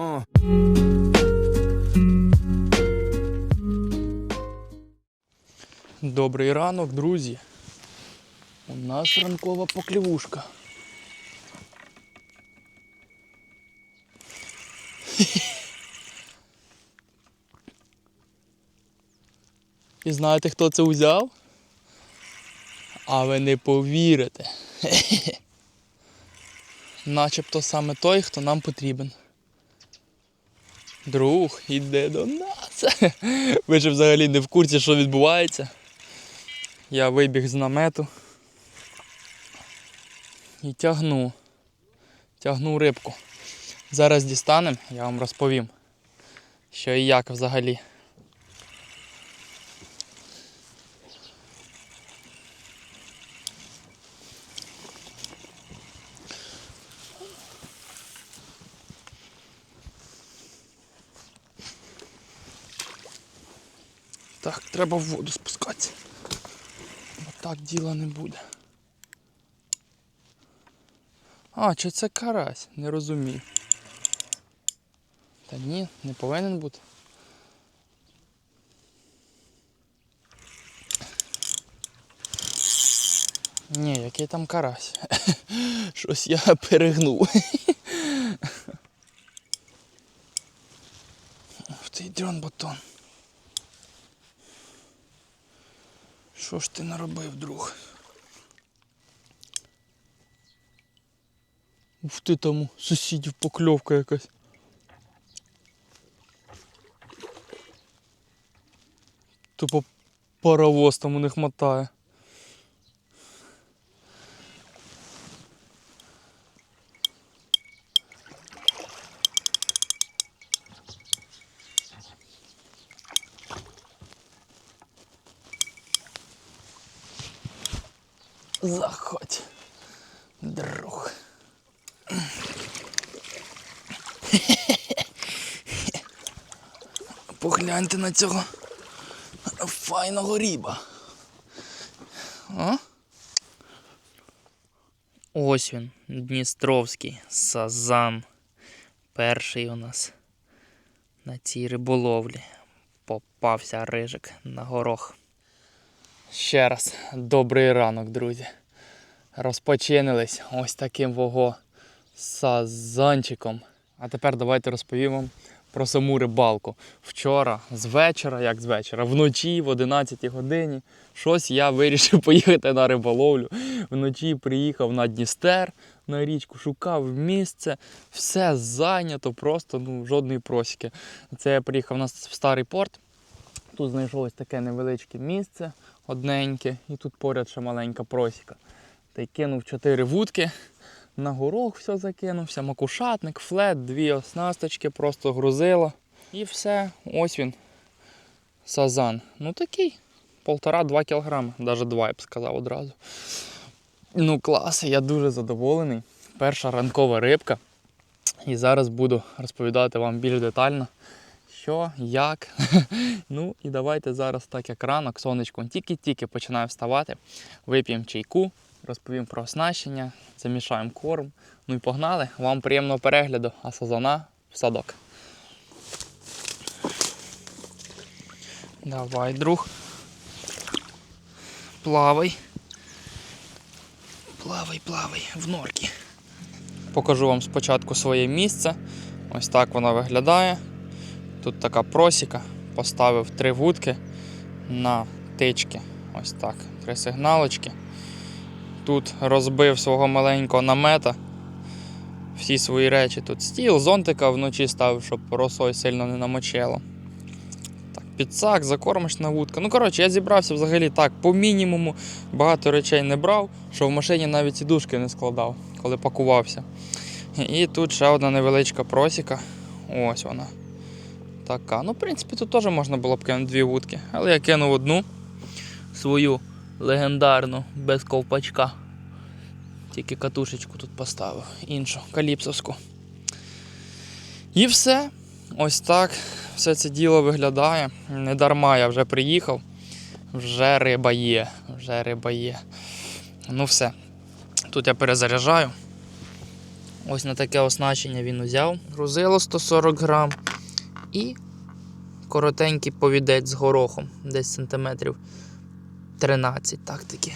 О. Добрий ранок, друзі. У нас ранкова поклівушка. І знаєте, хто це узяв? А ви не повірите. Начебто саме той, хто нам потрібен. Друг, іде до нас. Ви ж взагалі не в курсі, що відбувається. Я вибіг з намету і тягну. Тягну рибку. Зараз дістанемо, я вам розповім, що і як взагалі. Так, треба в воду спускатися. Бо так діла не буде. А, чи це карась? Не розумію. Та ні, не повинен бути. Ні, який там карась. Щось я перегнув. Ух ти, дрон батон. Що ж ти наробив, друг? Ух ти там у сусідів покльовка якась. Тупо паровоз там у них мотає. Друг. Погляньте на цього файного ріба. А? Ось він, Дністровський сазан. Перший у нас на цій риболовлі. Попався рижик на горох. Ще раз добрий ранок, друзі. Розпочинились ось таким вого сазанчиком. А тепер давайте розповім вам про саму рибалку. Вчора, з вечора, як з вечора, вночі, в 11 годині, щось я вирішив поїхати на риболовлю. Вночі приїхав на Дністер, на річку, шукав місце, все зайнято, просто ну, жодної просіки. Це я приїхав на старий порт. Тут знайшов ось таке невеличке місце, одненьке, і тут поряд ще маленька просіка. Та й кинув чотири вудки, на горох все закинувся, макушатник, флет, дві оснасточки, просто грузило. І все, ось він. Сазан. Ну такий. Полтора-два кілограми, навіть два, я б сказав одразу. Ну, клас, я дуже задоволений. Перша ранкова рибка. І зараз буду розповідати вам більш детально, що, як. ну і давайте зараз, так як ранок, сонечко тільки-тільки починає вставати. Вип'ємо чайку, розповім про оснащення, замішаємо корм. Ну і погнали. Вам приємного перегляду, а сазана в садок. Давай, друг. Плавай. Плавай, плавай в норки. Покажу вам спочатку своє місце. Ось так воно виглядає. Тут така просіка. Поставив три вудки на тички. Ось так. Три сигналочки. Тут розбив свого маленького намета. Всі свої речі. Тут стіл, зонтика вночі ставив, щоб росою сильно не намочило. Так, підсак, закормочна вудка. Ну, коротше, я зібрався взагалі так, по мінімуму. Багато речей не брав, що в машині навіть сідушки не складав, коли пакувався. І тут ще одна невеличка просіка. Ось вона. Така. Ну, в принципі, тут теж можна було б кинути дві вудки. Але я кинув одну свою легендарну без ковпачка. Тільки катушечку тут поставив, іншу, каліпсовську. І все. Ось так все це діло виглядає. Не дарма я вже приїхав. Вже риба є. Вже риба є. Ну все. Тут я перезаряджаю. Ось на таке оснащення він узяв. Грузило 140 грам. І коротенький повідець з горохом, десь сантиметрів 13, так таки.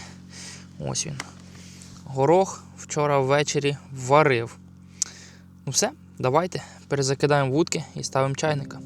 Ось він. Горох вчора ввечері варив. Ну все, давайте перезакидаємо вудки і ставимо чайника.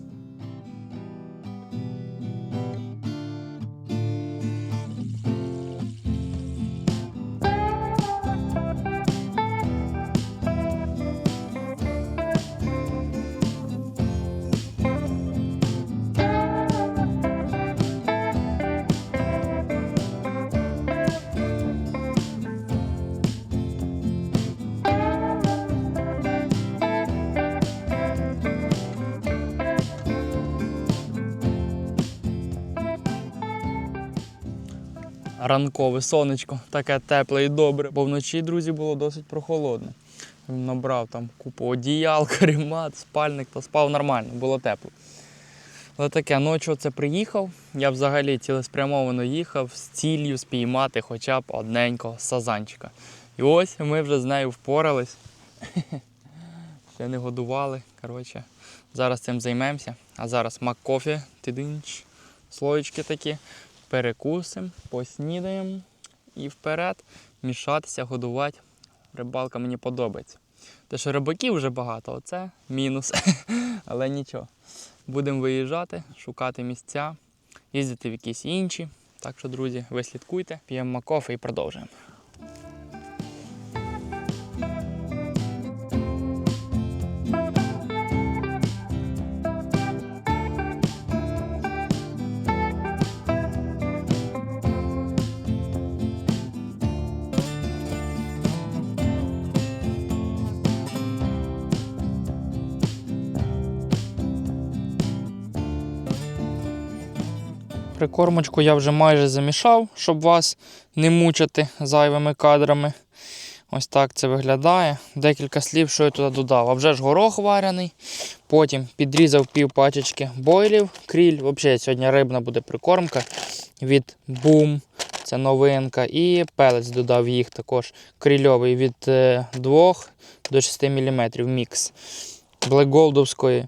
Ранкове сонечко, таке тепле і добре, бо вночі, друзі, було досить прохолодно. Набрав там купу одіял, каремат, спальник, то спав нормально, було тепло. Але таке, ночі оце приїхав. Я взагалі цілеспрямовано їхав з ціллю спіймати хоча б одненького сазанчика. І ось ми вже з нею впорались. Ще не годували. Коротше, зараз цим займемося. А зараз мак-кофі, тидинч, слоєчки такі. Перекусимо, поснідаємо і вперед мішатися, годувати. Рибалка мені подобається. Те, що рибаків вже багато, оце мінус. Але нічого. Будемо виїжджати, шукати місця, їздити в якісь інші. Так що, друзі, ви слідкуйте, п'ємо макофе і продовжуємо. Прикормочку я вже майже замішав, щоб вас не мучити зайвими кадрами. Ось так це виглядає. Декілька слів, що я туди додав. А вже ж горох варений. Потім підрізав пів пачечки бойлів, кріль. Взагалі сьогодні рибна буде прикормка від Boom. Це новинка. І пелець додав їх також крильовий від 2 до 6 мм мікс. Блекголдовської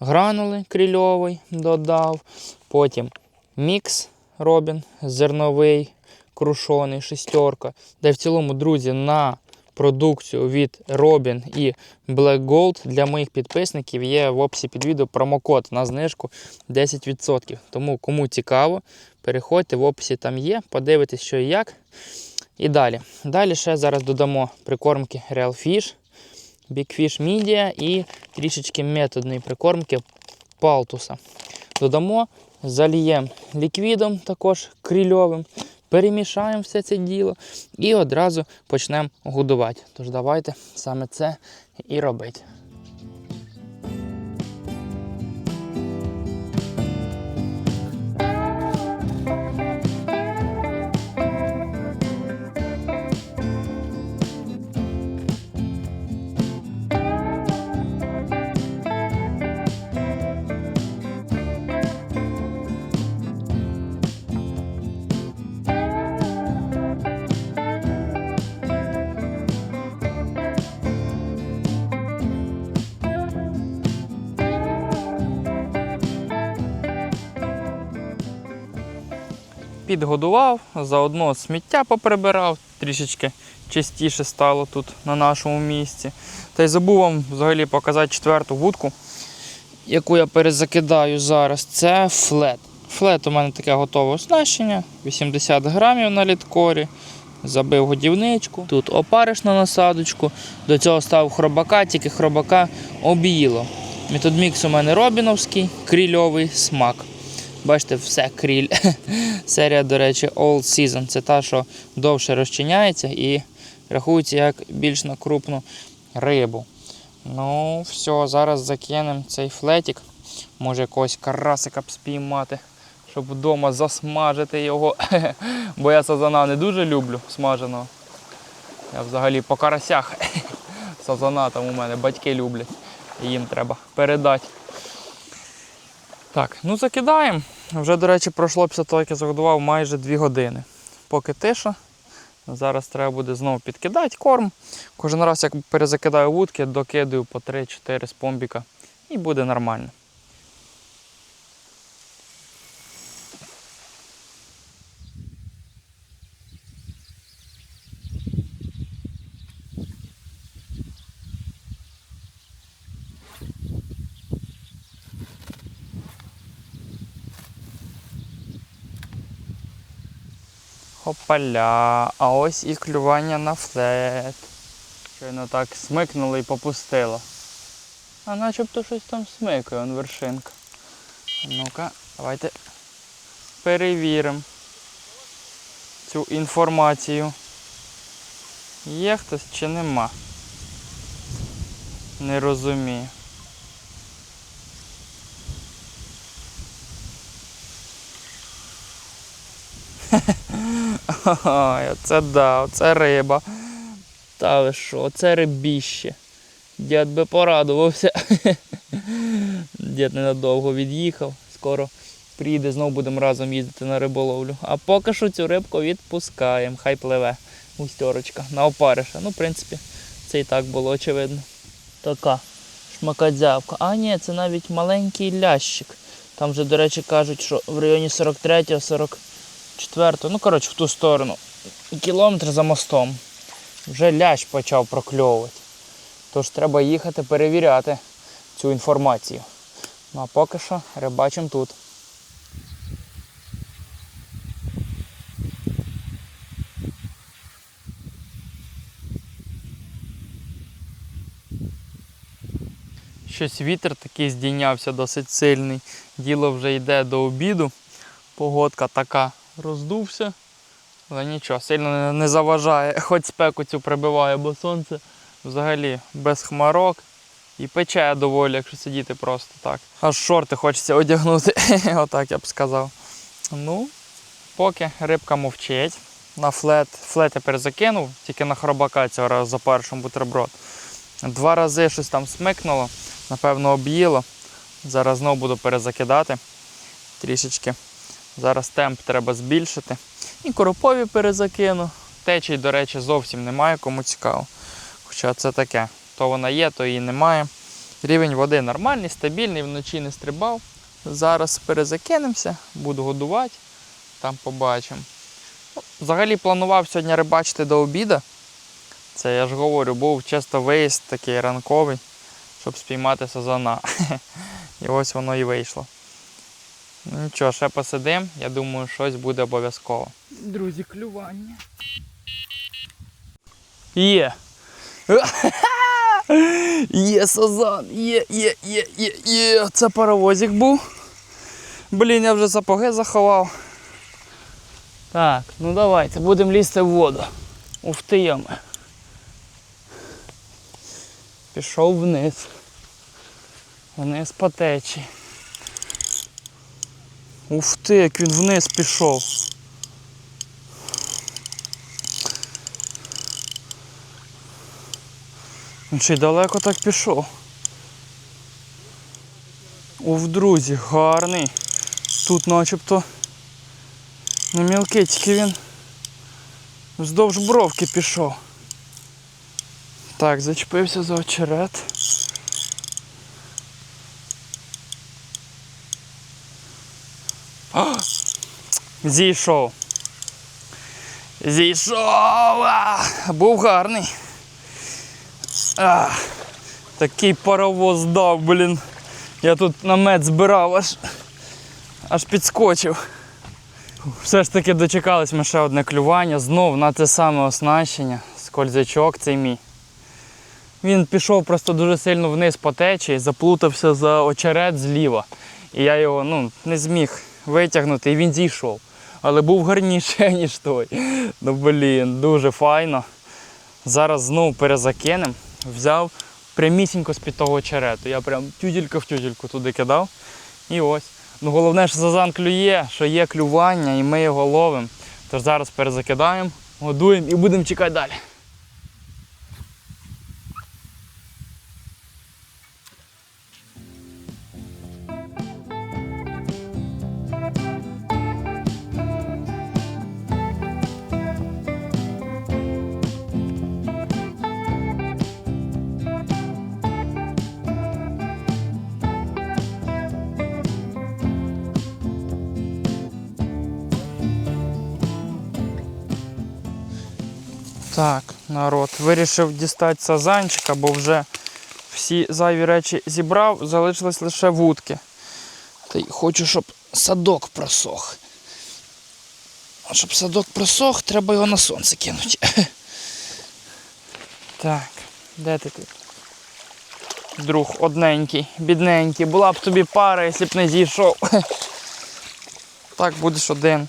гранули крильовий додав. Потім мікс Робін зерновий, крушений, шестерка. Де в цілому, друзі, на продукцію від Robin і Black Gold для моїх підписників є в описі під відео промокод на знижку 10%. Тому кому цікаво, переходьте в описі там є, подивитесь, що і як. І далі. Далі ще зараз додамо прикормки Real Fish, Big Fish Media і трішечки методної прикормки палтуса. Додамо заліємо ліквідом, також крильовим, перемішаємо все це діло і одразу почнемо годувати. Тож давайте саме це і робити. Підгодував, заодно сміття поприбирав, трішечки чистіше стало тут на нашому місці. Та й забув вам взагалі показати четверту вудку, яку я перезакидаю зараз. Це флет. Флет у мене таке готове оснащення, 80 грамів на літкорі. Забив годівничку. Тут опариш на насадочку. До цього став хробака, тільки хробака об'їло. Методмікс у мене робіновський, крільовий смак. Бачите, все кріль. Серія, до речі, All Season. Це та, що довше розчиняється і рахується як більш на крупну рибу. Ну, все, зараз закинемо цей флетик. Може якогось карасика б спіймати, щоб вдома засмажити його. Бо я сазана не дуже люблю смаженого. Я взагалі по карасях. Сазана там у мене батьки люблять. Їм треба передати. Так, ну закидаємо. Вже, до речі, пройшло після того, як я загодував майже 2 години. Поки тиша, Зараз треба буде знову підкидати корм. Кожен раз, як перезакидаю вудки, докидаю по 3-4 з помбіка і буде нормально. Хопаля, а ось і клювання на флет. Щойно так смикнуло і попустило. А начебто щось там смикає, он вершинка. Ну-ка, давайте перевіримо цю інформацію. Є хтось чи нема? Не розумію. Ой, оце да, оце риба. Та ви що, оце рибіще. Дід би порадувався. Дід ненадовго від'їхав, скоро приїде, знову будемо разом їздити на риболовлю. А поки що цю рибку відпускаємо, хай пливе густерочка на опариша. Ну, в принципі, це і так було очевидно. Така шмакадзявка. А ні, це навіть маленький лящик. Там вже, до речі, кажуть, що в районі 43-го, 44-го, ну коротше в ту сторону. Кілометр за мостом. Вже лящ почав прокльовувати. Тож треба їхати перевіряти цю інформацію. Ну а поки що рибачимо тут. Щось вітер такий здійнявся досить сильний. Діло вже йде до обіду. Погодка така роздувся. Але нічого, сильно не- заважає, хоч спеку цю прибиває, бо сонце взагалі без хмарок і пече доволі, якщо сидіти просто так. Аж шорти хочеться одягнути, отак я б сказав. Ну, поки рибка мовчить. На флет, флет я перезакинув, тільки на хробака цього разу за першим бутерброд. Два рази щось там смикнуло, напевно, об'їло. Зараз знову буду перезакидати трішечки. Зараз темп треба збільшити. І коропові перезакину. Течій, до речі, зовсім немає, кому цікаво. Хоча це таке. То вона є, то її немає. Рівень води нормальний, стабільний, вночі не стрибав. Зараз перезакинемося, буду годувати, там побачимо. Ну, Взагалі планував сьогодні рибачити до обіду. Це я ж говорю, був чисто виїзд такий ранковий, щоб спіймати сазана. І ось воно і вийшло. Ну нічого, ще посидим, я думаю, щось буде обов'язково. Друзі, клювання. Є. Є сазан, є, є, є, є, є. Це паровозик був. Блін, я вже сапоги заховав. Так, ну давайте, будемо лізти в воду. Уф ти ями. Пішов вниз. Вниз по течії. Уф ти, як він вниз пішов. Він ще й далеко так пішов. Уф, друзі, гарний. Тут начебто не мілкий, тільки він вздовж бровки пішов. Так, зачепився за очерет. Зійшов. Зійшов. А! Був гарний. А! Такий паровоз дав, блін. Я тут намет збирав, аж, аж підскочив. Все ж таки дочекались ми ще одне клювання. Знов на те саме оснащення. Скользячок цей мій. Він пішов просто дуже сильно вниз по течії, заплутався за очерет зліва. І я його ну, не зміг витягнути, і він зійшов. Але був гарніший, ніж той. Ну блін, дуже файно. Зараз знову перезакинем. Взяв прямісінько з-під того очерету. Я прям тюділька в тюдільку туди кидав. І ось. Ну головне, що зазан клює, що є клювання, і ми його ловимо. Тож зараз перезакидаємо, годуємо і будемо чекати далі. Так, народ, вирішив дістати сазанчика, бо вже всі зайві речі зібрав, залишились лише вудки. Та й хочу, щоб садок просох. А щоб садок просох, треба його на сонце кинути. Так, де ти тут? Друг одненький, бідненький. Була б тобі пара, якщо б не зійшов. Так будеш один.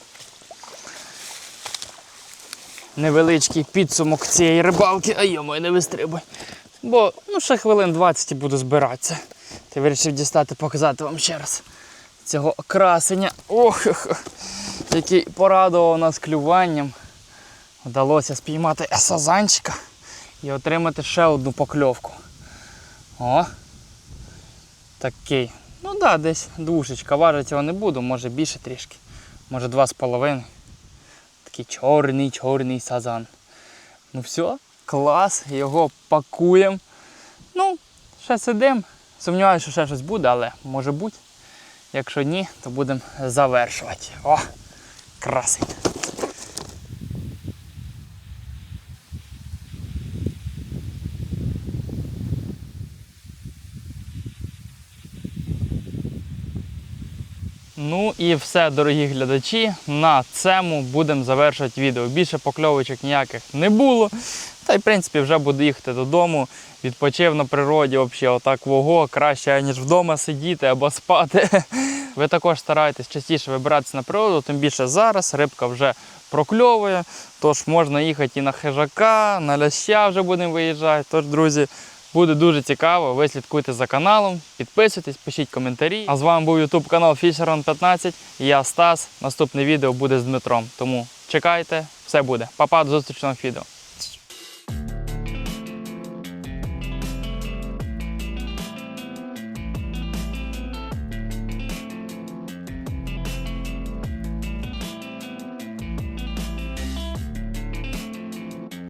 Невеличкий підсумок цієї рибалки, а йому не вистрибуй. Бо ну, ще хвилин 20 і буду збиратися. Ти вирішив дістати, показати вам ще раз цього красення. Ох, який порадував нас клюванням. Вдалося спіймати сазанчика і отримати ще одну покльовку. О! Такий. Ну так, да, десь душечка. Важити його не буду, може більше трішки. Може два з половиною. Такий чорний, чорний сазан. Ну все, клас, його пакуємо. Ну, ще сидимо. Сумніваюся, що ще щось буде, але може бути. Якщо ні, то будемо завершувати. О, красить. Ну і все, дорогі глядачі. На цьому будемо завершувати відео. Більше покльовочок ніяких не було. Та й в принципі вже буду їхати додому. Відпочив на природі, взагалі, отак вого, краще, ніж вдома сидіти або спати. Ви також старайтесь частіше вибиратися на природу, тим більше зараз рибка вже прокльовує. Тож можна їхати і на хижака, на ляща вже будемо виїжджати. Тож, друзі, Буде дуже цікаво. Ви слідкуйте за каналом, підписуйтесь, пишіть коментарі. А з вами був YouTube канал Fisheron 15. і Я Стас. Наступне відео буде з Дмитром. Тому чекайте, все буде. Па-па, до зустрічного відео.